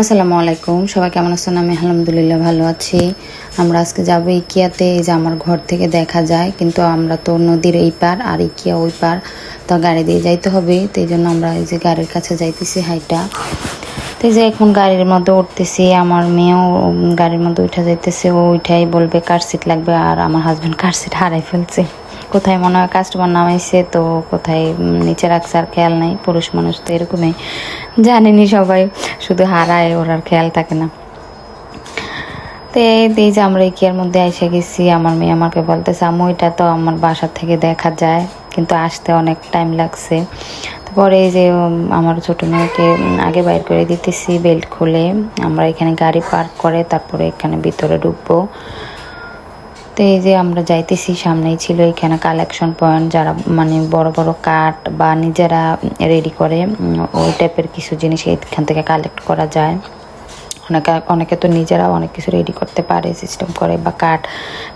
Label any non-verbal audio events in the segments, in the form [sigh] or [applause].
আসসালামু আলাইকুম। সবাই কেমন আছেন? আমি আলহামদুলিল্লাহ ভালো আছি। আমরা আজকে যাব ইকিয়াতে। এই যে আমার ঘর থেকে দেখা যায়, কিন্তু আমরা তো নদীর এই পার আর ইকিয়া ওই পার। তো গাড়ি দিয়ে যাইতে হবে। তো এই জন্য আমরা এই যে গাড়ির কাছে যাইতেছি হাইটা। তো যে এখন গাড়ির মধ্যে উঠতেছি। আমার মেয়েও গাড়ির মধ্যে উঠে যাইতেছে। ও উঠাই বলবে, কার সিট লাগবে? আর আমার হাজব্যান্ড কার সিট হারাই ফেলছে। কোথায় মনে হয় কাস্টমার নামাইছে, তো কোথায় নিচে রাখছে আর খেয়াল নাই। পুরুষ মানুষ তো এরকমই। জানেনি সবাই। শুধু হারায়, ওর আর খেয়াল থাকে না। তো এই যে আমরা ইকিয়ার মধ্যে এসে গেছি, আমার মেয়ে আমাকে বলতেছে, আম্মু, এটা তো আমার বাসার থেকে দেখা যায়, কিন্তু আসতে অনেক টাইম লাগছে। তারপরে এই যে আমার ছোট মেয়েকে আগে বাইর করে দিতেছি বেল্ট খুলে। আমরা এখানে গাড়ি পার্ক করে, তারপরে এখানে ভিতরে ঢুকবো। তো এই যে আমরা যাইতেছি, সামনেই ছিল এখানে কালেকশন পয়েন্ট যারা মানে বড় বড় কাঠ বা নিজেরা রেডি করে ওই টাইপের কিছু জিনিস এখান থেকে কালেক্ট করা যায়। অনেকে অনেকে তো নিজেরাও অনেক কিছু রেডি করতে পারে সিস্টেম করে বা কাঠ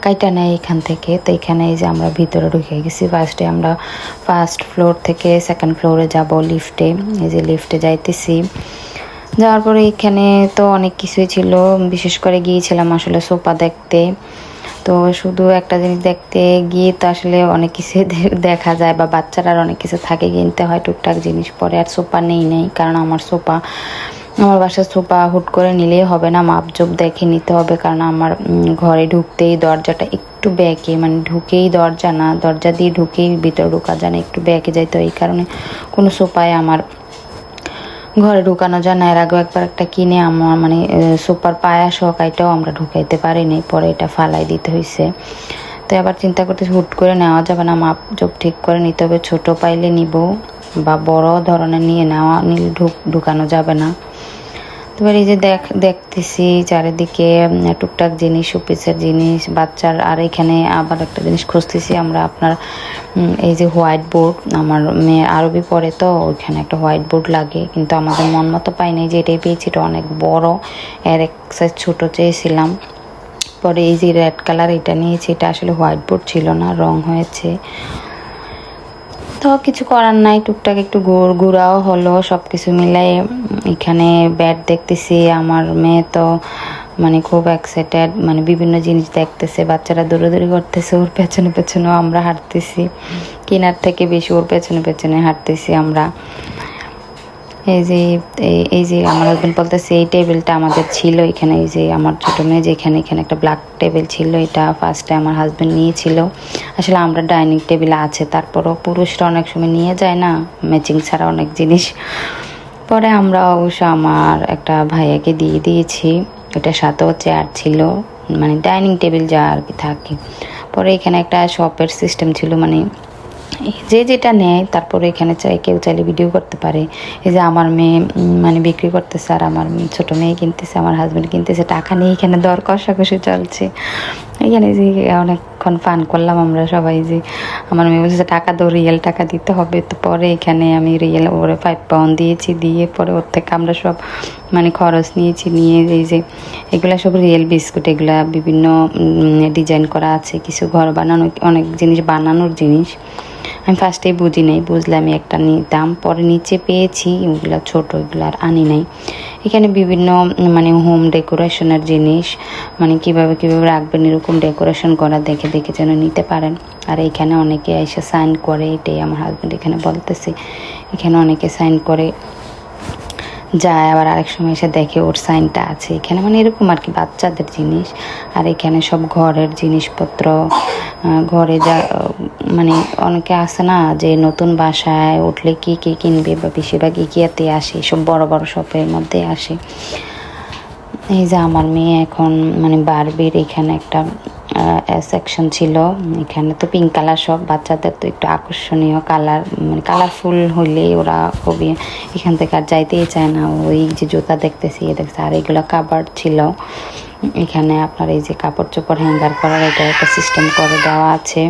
কাইটা নেয় এখান থেকে। তো এখানে এই যে আমরা ভিতরে ঢুকে গেছি। ফার্স্টে আমরা ফার্স্ট ফ্লোর থেকে সেকেন্ড ফ্লোরে যাব লিফটে এই যে লিফটে যাইতেছি। যাওয়ার পরে এখানে তো অনেক কিছুই ছিল। বিশেষ করে গিয়েছিলাম আসলে সোফা দেখতে। তো শুধু একটা জিনিস দেখতে গিয়ে তো আসলে অনেক কিছু [laughs] দেখা যায় বা বাচ্চারা অনেক কিছু থাকে কিনতে হয়, টুকটাক জিনিস পরে। আর সোফা নেই নেই, কারণ আমার সোফা, আমার বাসার সোফা হুট করে নিলেই হবে না। মাপজোপ দেখে নিতে হবে, কারণ আমার ঘরে ঢুকতেই দরজাটা একটু ব্যাকে মানে ঢুকেই দরজা না, দরজা দিয়ে ঢুকেই ভিতরে ঢুকা যায় না, একটু ব্যাকে যায়। তো এই কারণে কোনো সোফায় আমার ঘরে ঢুকানো যায় না। এর আগেও একবার একটা কিনে আমার মানে সুপার পায়া সহকাইটাও আমরা ঢুকাইতে পারিনি। পরে এটা ফালাই দিতে হয়েছে তো আবার চিন্তা করতে হুট করে নেওয়া যাবে না, মাপ জব ঠিক করে নিতে হবে। ছোটো পাইলে নিব, বা বড় ধরনের নিয়ে নেওয়া, নিলে ঢুক, ঢুকানো যাবে না। এবার এই যে দেখ, দেখতেছি চারিদিকে টুকটাক জিনিস শোপিসের জিনিস, বাচ্চার, আর এখানে আবার একটা জিনিস খুঁজতেছি, আমরা আপনার এই যে হোয়াইট বোর্ড, আমার মেয়ের আরবি পড়ে তো, ওইখানে একটা হোয়াইট বোর্ড লাগে, কিন্তু আমাদের মন মতো পাইনি যে এটাই পেয়েছি, এটা অনেক বড়, এর এক সাইজ ছোটো চেয়েছিলাম। পরে এই যে রেড কালার এটা নিয়েছি, এটা আসলে হোয়াইট বোর্ড ছিল না, রং হয়েছে। তো কিছু করার নাই, টুকটাক একটু গোর ঘুরাও হলো সব কিছু মিলাই এখানে ব্যাট দেখতেছি, আমার মেয়ে তো মানে খুব এক্সাইটেড মানে বিভিন্ন জিনিস দেখতেছে, বাচ্চারা দৌড়াদৌড়ি করতেছে, ওর পেছনে পেছনেও আমরা হাঁটতেছি, কেনার থেকে বেশি ওর পেছনে পেছনে হাঁটতেছি আমরা। এই যে, এই- যে আমার হাজবেন্ড বলতেছে, এই টেবিলটা আমাদের ছিল এখানে, এই যে আমার ছোটো মেয়ে যে এখানে একটা ব্ল্যাক টেবিল ছিল, এটা ফার্স্টে আমার হাজবেন্ড নিয়েছিল। আসলে আমরা ডাইনিং টেবিল আছে, তারপরও পুরুষরা অনেক সময় নিয়ে যায় না ম্যাচিং ছাড়া অনেক জিনিস। পরে আমরা অবশ্য আমার একটা ভাইয়াকে দিয়ে দিয়েছি, ওটার সাথেও চেয়ার ছিল মানে ডাইনিং টেবিল যা আর কি থাকে। পরে এখানে একটা শপের সিস্টেম ছিল মানে যে যেটা নেয়, তারপরে এখানে চাই, কেউ চাইলে ভিডিও করতে পারে। এই যে আমার মেয়ে মানে বিক্রি করতেছে আর আমার ছোট মেয়ে কিনতেছে, আমার হাজব্যান্ড কিনতেছে, টাকা নিয়ে এখানে দর কষাকষি চলছে। এখানে যে অনেকক্ষণ ফান করলাম আমরা সবাই যে, আমার মেয়ে বলছে টাকা তো রিয়েল টাকা দিতে হবে। তো পরে এখানে আমি রিয়েল ওরে ফাইভ পাউন্ড দিয়েছি, দিয়ে পরে ওর থেকে আমরা সব মানে খরচ নিয়েছি, নিয়ে এই যে, এগুলা সব রিয়েল বিস্কুট এগুলা বিভিন্ন ডিজাইন করা আছে, কিছু ঘর বানানো, অনেক জিনিস, বানানোর জিনিস। আমি ফার্স্টেই বুঝি নাই বুঝলে আমি একটা নিতাম পরে নিচে পেয়েছি ওগুলো ছোট, এগুলো আর আনি নাই। এখানে বিভিন্ন মানে হোম ডেকোরেশনের জিনিস মানে কীভাবে কীভাবে রাখবেন, এরকম ডেকোরেশন করা দেখে দেখে যেন নিতে পারেন। আর এখানে অনেকে এসে সাইন করে, এটাই আমার হাজব্যান্ড এখানে বলতেছে। এখানে অনেকে সাইন করে। যায়, আবার আরেক সময় এসে দেখে ওর সাইনটা আছে এখানে। মানে এরকম আর কি, বাচ্চাদের জিনিস। আর এখানে সব ঘরের জিনিসপত্র ঘরে যা মানে অনেকে আছে না যে নতুন বাসায় উঠলে কি কি কিনবে বা বেশিরভাগ ইকিয়াতে আসে? সব বড় বড় শপের মধ্যে আসে। এই যে আমার মেয়ে এখন মানে বারবির এখানে একটা সেকশন ছিল। এখানে তো পিঙ্ক কালার সব, বাচ্চাদের তো একটু আকর্ষণীয় কালার মানে কালারফুল হলে ওরা খুবই এখান থেকে আর যাইতেই চায় না। ওই যে জুতা দেখতেছি, এ দেখছে, আর এগুলো কাবার ছিল। এখানে আপনার এই যে কাপড় চোপড় হ্যাঙ্গার করার এটা একটা সিস্টেম করে দেওয়া আছে।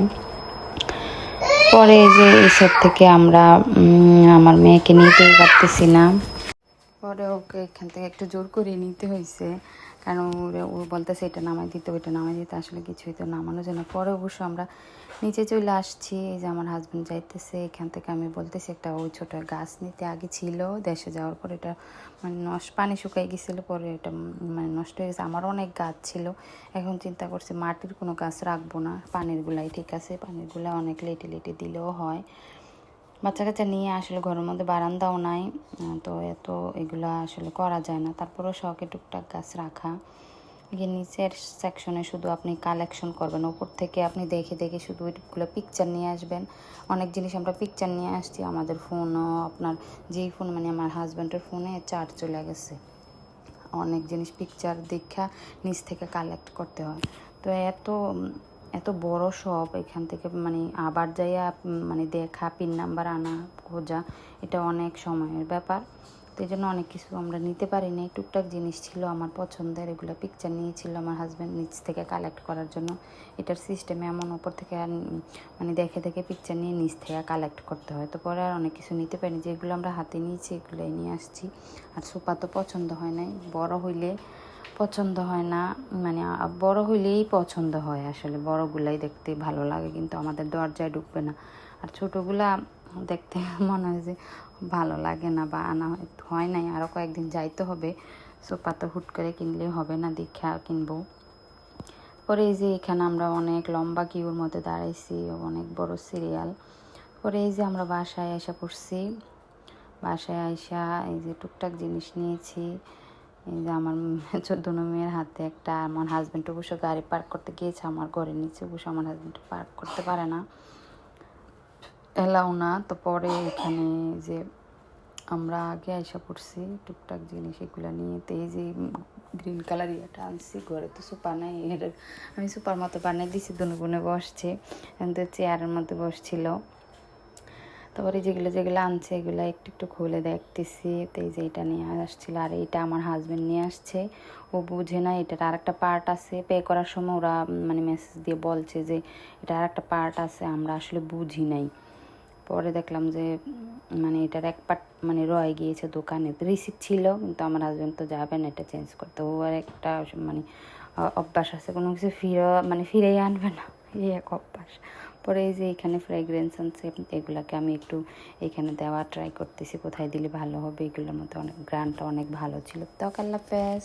পরে যে এইসব থেকে আমরা আমার মেয়েকে নিতেই পারতেছি না। পরে ওকে এখান থেকে একটু জোর করে নিতে হয়েছে। কারণ ও বলতেছে এটা নামাই দিতে ওইটা নামাই দিতে আসলে কিছুই তো নামানো যায় না। পরে অবশ্য আমরা নিচে চলে আসছি। এই যে আমার হাজব্যান্ড যাইতেছে, এখান থেকে আমি বলতেছি একটা ওই ছোট গাছ নিতে আগে ছিল, দেশে যাওয়ার পর এটা মানে নষ্ট, পানি শুকাই গেছিল, পরে এটা মানে নষ্ট হয়ে গেছে। আমার অনেক গাছ ছিল। এখন চিন্তা করছি মাটির কোনো গাছ রাখব না। পানির গুলাই ঠিক আছে, পানিরগুলা অনেক লেটে লেটে দিলেও হয়। বাচ্চা কাচ্চা নিয়ে আসলে ঘরের মধ্যে বারান্দাও নাই তো এত এগুলা আসলে করা যায় না। তারপরেও শখে টুকটাক গাছ রাখা। এই নিচের সেকশনে শুধু আপনি কালেকশন করবেন। ওপর থেকে আপনি দেখে দেখে শুধু ওইগুলো পিকচার নিয়ে আসবেন। অনেক জিনিস আমরা পিকচার নিয়ে আসছি। আমাদের ফোনও আপনার যেই ফোন মানে আমার হাজব্যান্ডের ফোনে চার্জ চলে গেছে। অনেক জিনিস পিকচার দেখা নিচ থেকে কালেক্ট করতে হয়। তো এত এত বড় সব এখান থেকে মানে আবার যাইয়া মানে দেখা পিন নাম্বার আনা খোঁজা এটা অনেক সময়ের ব্যাপার। তো এই জন্য অনেক কিছু আমরা নিতে পারি পারিনি। টুকটাক জিনিস ছিল আমার পছন্দের এগুলো পিকচার নিয়েছিল আমার হাজব্যান্ড নিচ থেকে কালেক্ট করার জন্য। এটার সিস্টেমে এমন ওপর থেকে আর, মানে দেখে দেখে পিকচার নিয়ে নিচ থেকে কালেক্ট করতে হয়। তো পরে আর অনেক কিছু নিতে পারিনি। যেগুলো আমরা হাতে নিয়েছি এগুলোই নিয়ে আসছি। আর সোফা তো পছন্দ হয় নাই। বড় হইলে পছন্দ হয় না। মানে বড় হইলেই পছন্দ হয় আসলে। বড়গুলাই দেখতে ভালো লাগে, কিন্তু আমাদের দরজায় ঢুকবে না। আর ছোটোগুলা দেখতে [laughs] মনে হয় যে ভালো লাগে না বা আনা হয়- নাই। আরও কয়েকদিন যাইতে হবে। সোফা তো হুট করে কিনলে হবে না দীক্ষা কিনবো। পরে এই যে এখানে আমরা অনেক লম্বা কিউর মধ্যে দাঁড়াইছি, অনেক বড় সিরিয়াল। পরে এই যে আমরা বাসায় এসে পড়ছি। বাসায় আইসা এই যে টুকটাক জিনিস নিয়েছি। এই যে আমার [laughs] চোদ্দ মেয়ের হাতে একটা আমার হাজব্যান্ড অবশ্য গাড়ি পার্ক করতে গিয়েছে, আমার ঘরের নিচে অবশ্য আমার হাজব্যান্ড পার্ক করতে পারে না। এলাও না, তো পরে এখানে যে আমরা আগে আইসা পড়ছি, টুকটাক জিনিস এগুলো নিয়ে, তো এই যে গ্রিন কালার ইয়েটা আনছি, ঘরে তো সুপার নাই আমি সুপার মতো বানিয়ে দিছি, দুনো বোনে বসছে কিন্তু চেয়ারের মধ্যে বসছিল। তারপরে যেগুলো যেগুলো আনছে, এগুলো একটু একটু খুলে দেখতেছি। তো এই যে এটা নিয়ে আসছিল, আর এটা আমার হাজবেন্ড নিয়ে আসছে। ও বুঝে না, এটার আরেকটা পার্ট আছে। পে করার সময় ওরা মানে মেসেজ দিয়ে বলছে যে এটা আরেকটা পার্ট আছে, আমরা আসলে বুঝি নাই। পরে দেখলাম যে মানে এটার এক পার্ট মানে রয়ে গিয়েছে দোকানে। রিসিপ্ট ছিল, কিন্তু আমার হাজবেন্ড তো যাবে না, এটা চেঞ্জ করতে। ও আর একটা মানে অভ্যাস আছে, কোনো কিছু ফিরে মানে ফিরেই আনবে না। এই এক অভ্যাস। পরে এই যে এখানে ফ্রেগ্রেন্স আনছে, এগুলাকে আমি একটু এখানে দেওয়া ট্রাই করতেছি, কোথায় দিলে ভালো হবে, এগুলোর মধ্যে অনেক, গ্রানটা অনেক ভালো ছিল। তো আল্লাহ হাফেজ